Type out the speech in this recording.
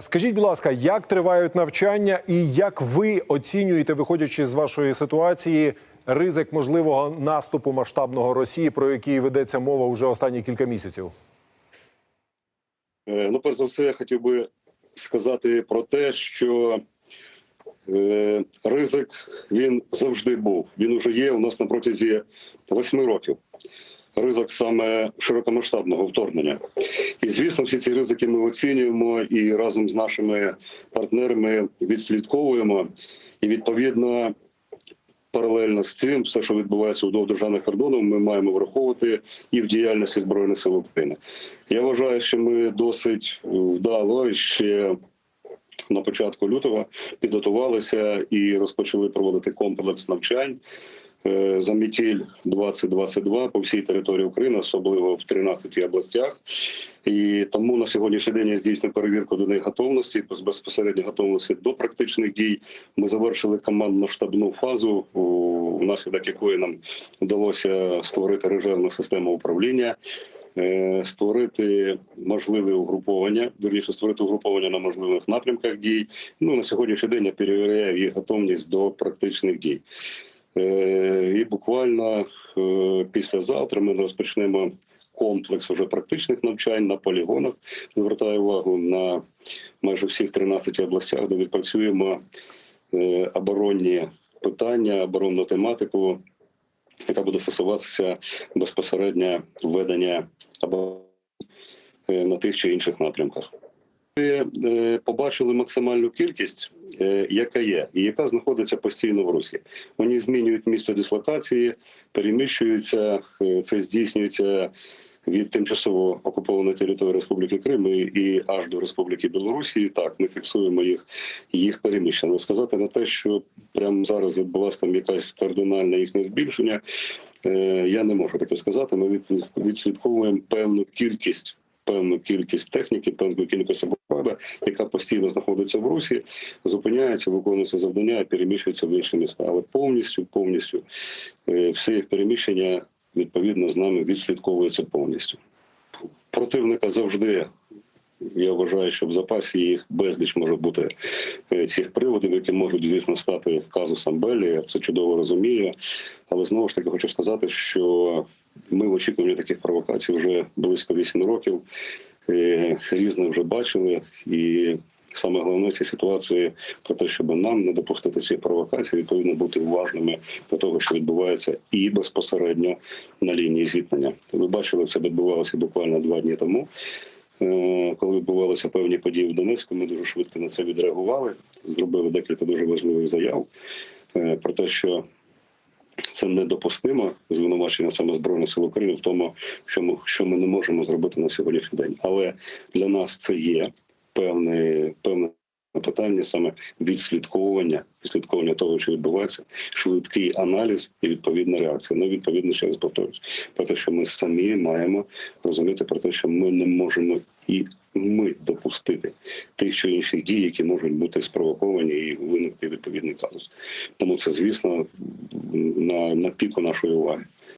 Скажіть, будь ласка, як тривають навчання, і як ви оцінюєте, виходячи з вашої ситуації, ризик можливого наступу масштабного Росії, про який ведеться мова вже останні кілька місяців? Е, Ну, перш за все, я хотів би сказати про те, що е, ризик він завжди був. Він уже є у нас на протязі восьми років. Ризик саме широкомасштабного вторгнення. І звісно, всі ці ризики ми оцінюємо і разом з нашими партнерами відслідковуємо. І відповідно, паралельно з цим, все, що відбувається вдовж державних кордонів, ми маємо враховувати і в діяльності збройних сил України. Я вважаю, що ми досить вдало ще на початку лютого підготувалися і розпочали проводити комплекс навчань. Е, За метіль 2022 по всій території України, особливо в 13 областях, і тому на сьогоднішній день я здійснюю перевірку до них готовності безпосередньо готовності до практичних дій. Ми завершили командно-штабну фазу, внаслідок якої нам вдалося створити резервну систему управління е, створити можливе угруповання, вірніше створити угруповання на можливих напрямках дій. Ну на сьогоднішній день я перевіряю їх готовність до практичних дій. Е, І буквально е, післязавтра ми розпочнемо комплекс уже практичних навчань на полігонах. Звертаю увагу на майже всіх 13 областях, де відпрацюємо е, оборонні питання, оборонну тематику, яка буде стосуватися безпосередньо ведення або на тих чи інших напрямках. Ми побачили максимальну кількість, яка є, і яка знаходиться постійно в Русі. Вони змінюють місце дислокації, переміщуються. е, Це здійснюється від тимчасово окупованої території Республіки Крим і- аж до Республіки Білорусі. Так, ми фіксуємо їх, їх переміщення. Сказати на те, що прямо зараз відбулася там якась кардинальне їхнє збільшення. е, Я не можу таке сказати. Ми від- відслідковуємо певну кількість. Певну кількість техніки, певну кількість обладнання, яка постійно знаходиться в Русі, зупиняється, виконується завдання переміщується в інші міста. Але повністю, повністю е, все їх переміщення відповідно з нами відслідковується повністю. Противника завжди. Я вважаю, що в запасі їх безліч може бути е, цих приводів, які можуть, звісно, стати казусом Белі. Я це чудово розумію. Але знову ж таки хочу сказати, що ми в очікуванні таких провокацій вже близько 8 років. Е, Різне вже бачили, і саме головне в цій ситуації про те, щоб нам не допустити цієї провокації, відповідно бути уважними до того, що відбувається і безпосередньо на лінії зіткнення. Ви бачили, це відбувалося буквально два дні тому. Е, Коли відбувалися певні події в Донецьку, ми дуже швидко на це відреагували. Зробили декілька дуже важливих заяв е, про те, що це недопустимо звинувачення саме збройних сил України в тому, що ми, що ми не можемо зробити на сьогоднішній день. Але для нас це є певне, певне питання саме відслідковування, відслідковування того, що відбувається, швидкий аналіз і відповідна реакція. Ну відповідно ще раз повторюсь, про те, що ми самі маємо розуміти про те, що ми не можемо і ми допустити тих чи інших дій, які можуть бути спровоковані і виникти відповідний казус. Тому це, звісно, на, на піку нашої уваги.